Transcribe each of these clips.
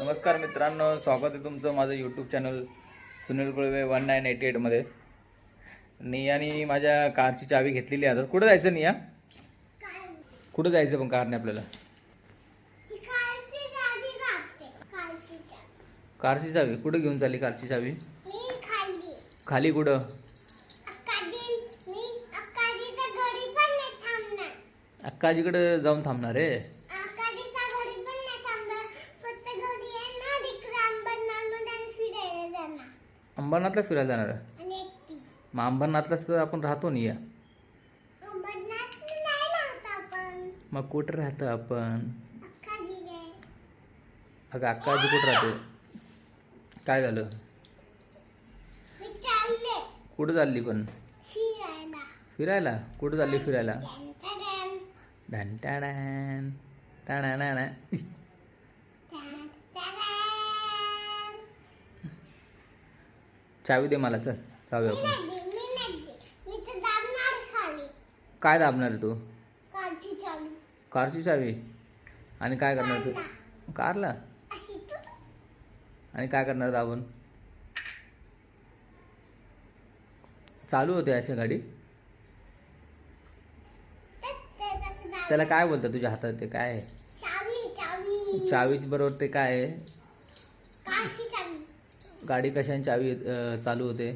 नमस्कार मित्रांनो स्वागत आहे तुमचं माझं YouTube channel Sunil Kulwe one nine eighty एटमध्ये नियानी माझ्या कारची चावी घेतलेली आहे आता. कुठं जायचं निया? कुठं जायचं पण कारने आपल्याला? कारची चावी. कुठं घेऊन चालली कारची चावी? खाली कुठं? अक्काजीकडं जाऊन थांबणार आहे अंबरनाथला फिरायला जाणार आहे? मग अंबरनाथलाच तर आपण राहतो निया मग कुठं राहतो आपण? अगं अक्काजी कुठं राहते? काय झालं? कुठं चालली पण? फिरायला. कुठं चालली फिरायला? डॅन टॅडॅन टॅडॅन चावी दे मला चल. चावी आपण काय दाबणार आहे तू? कारची चावी. आणि काय करणार तू? कारला. आणि काय करणार दाबून? चालू होते अशी गाडी? त्याला काय बोलतं तुझ्या हातात? ते काय आहे? चावी चावी. चावीच बरोबर ते काय आहे? गाडी कशाने चावी चालू होते?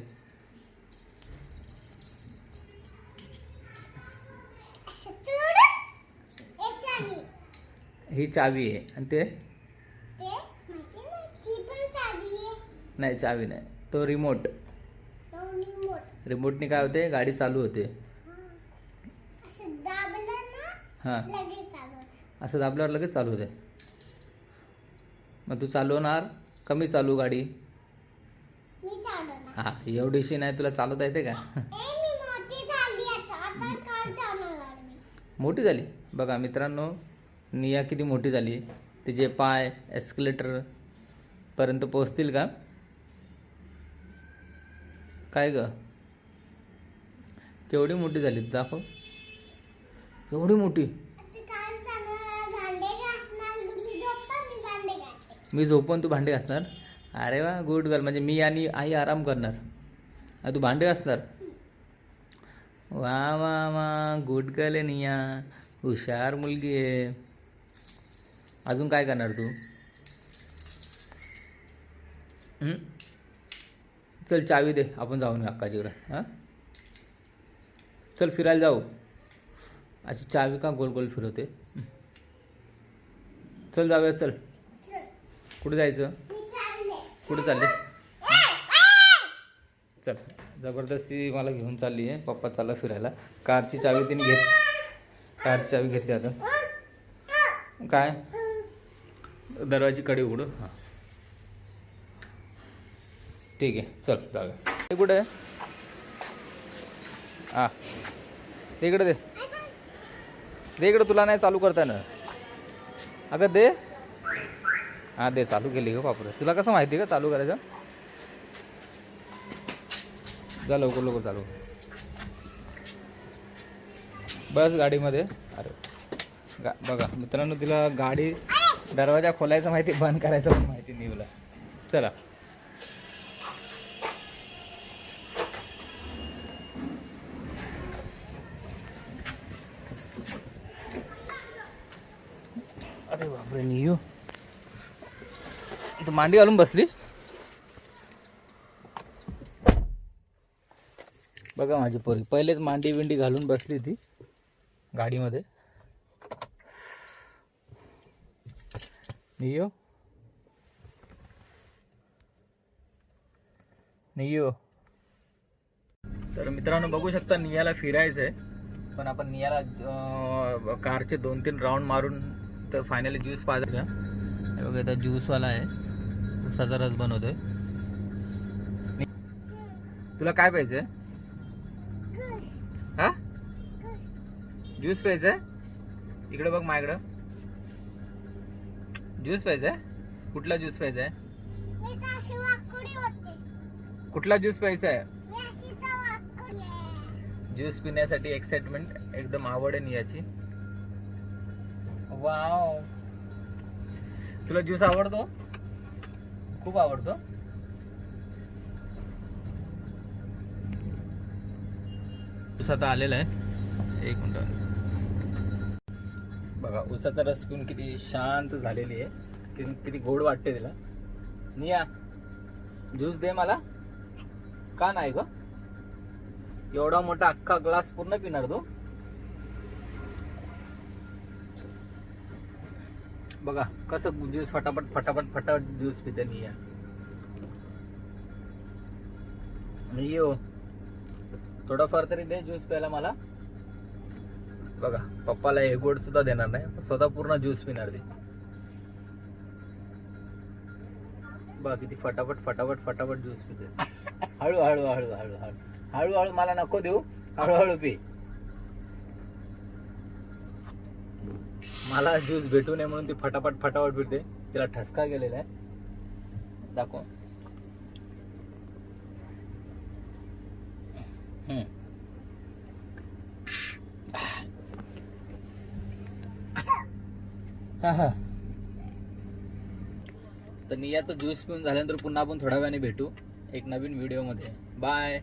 ही चावी आहे. आणि ते? नाही चावी नाही तो रिमोट तो रिमोट रिमोटने काय होते? गाडी चालू होते. हां. असं दाबल्यावर लगेच चालू होते. मग तू चालवणार? कमी चालू गाडी. हा एवढीशी नाही तुला चालवता येते का? मोठी झाली बघा मित्रांनो निया किती मोठी झाली. तिचे पाय एस्केलेटर पर्यंत पोहोचतील का? काय ग? केवढी मोठी झाली दाखव. एवढी मोठी? मी झोपून तू भांडे घासणार? अरे वा गुड गर्ल म्हणजे मी आणि आई आराम करणार. तू भांडे असणार वा वा वा. गुड गर्ल आहे निया हुशार मुलगी आहे. अजून काय करणार तू? चल चावी दे. आपण जाऊन येऊ अक्काजीकडे हां? चल फिरायला जाऊ. अशी चावी का गोल गोल फिरवते? चल जाऊया चल. कुठे जायचं? कुठे चालले. चल जबरदस्ती मला घेऊन चालली आहे पप्पा चालला फिरायला. कारची चावी तिने घेत कारची चावी घेतली आता. काय? दरवाजी कडे उघडू हां. ठीक आहे चल जाऊया. ते कुठे? आहे हां. ते इकडे दे. दे तुला नाही चालू करता येणार. अगं दे. हां दे चालू केली का बापरे तुला कसं माहिती का चालू करायचं? जा लवकर लवकर चालू. बस गाडीमध्ये. अरे गा बघा मित्रांनो तिला गाडी दरवाजा खोलायचं माहिती बंद करायचं पण माहिती नाही तुला. चला. अरे बापरे नियू. तू मांडी घालून बसली. बघा माझी पोरी पहिलेच मांडी बिंडी घालून बसली ती गाडीमध्ये. नियो. नियो. तर मित्रांनो बघू शकता नियाला फिरायचं आहे पण आपण नियाला कारचे दोन तीन राऊंड मारून तर फायनली ज्यूस पाजायचा. बघा इथं ज्यूसवाला आहे. कापसाचा रस बनवतोय. तुला काय पाहिजे? हा? ज्यूस प्यायचंय? इकडे बघ माझ्याकडं ज्यूस प्यायचंय? कुठला ज्यूस प्यायचाय? कुठला ज्यूस प्यायचा आहे. ज्यूस पिण्यासाठी एक्साइटमेंट एकदम आवड आहे याची वाव तुला ज्यूस आवडतो? खूप आवडतो. ऊस आता आलेला आहे. एक मिनिट. बघा ऊसाचा रस पिऊन किती शांत झालेली आहे. किती किती गोड वाटते तिला. निया ज्यूस दे मला. का नाही ग? एवढा मोठा अख्खा ग्लास पूर्ण पिणार तू? बघा कसं ज्यूस फटाफट फटाफट फटाफट ज्यूस पिते मी या. ये हो. थोडंफार थोडाफार तरी दे ज्यूस प्यायला मला. बघा पप्पाला हे गोड सुद्धा देणार नाही. स्वतः पूर्ण ज्यूस पिणार ते. बघा किती फटाफट फटाफट फटाफट ज्यूस पिते. हळू हळू हळू हळू हळू. हळूहळू मला नको देऊ. हळूहळू पी. मला ज्यूस भेटू नये म्हणून ती फटाफट फटाफट भेटते. तिला ठसका गेलेला आहे. दाखव. हा हा. तर नियाचं ज्यूस पिऊन झाल्यानंतर पुन्हा आपण थोड्या वेळाने भेटू. एक नवीन व्हिडिओमध्ये बाय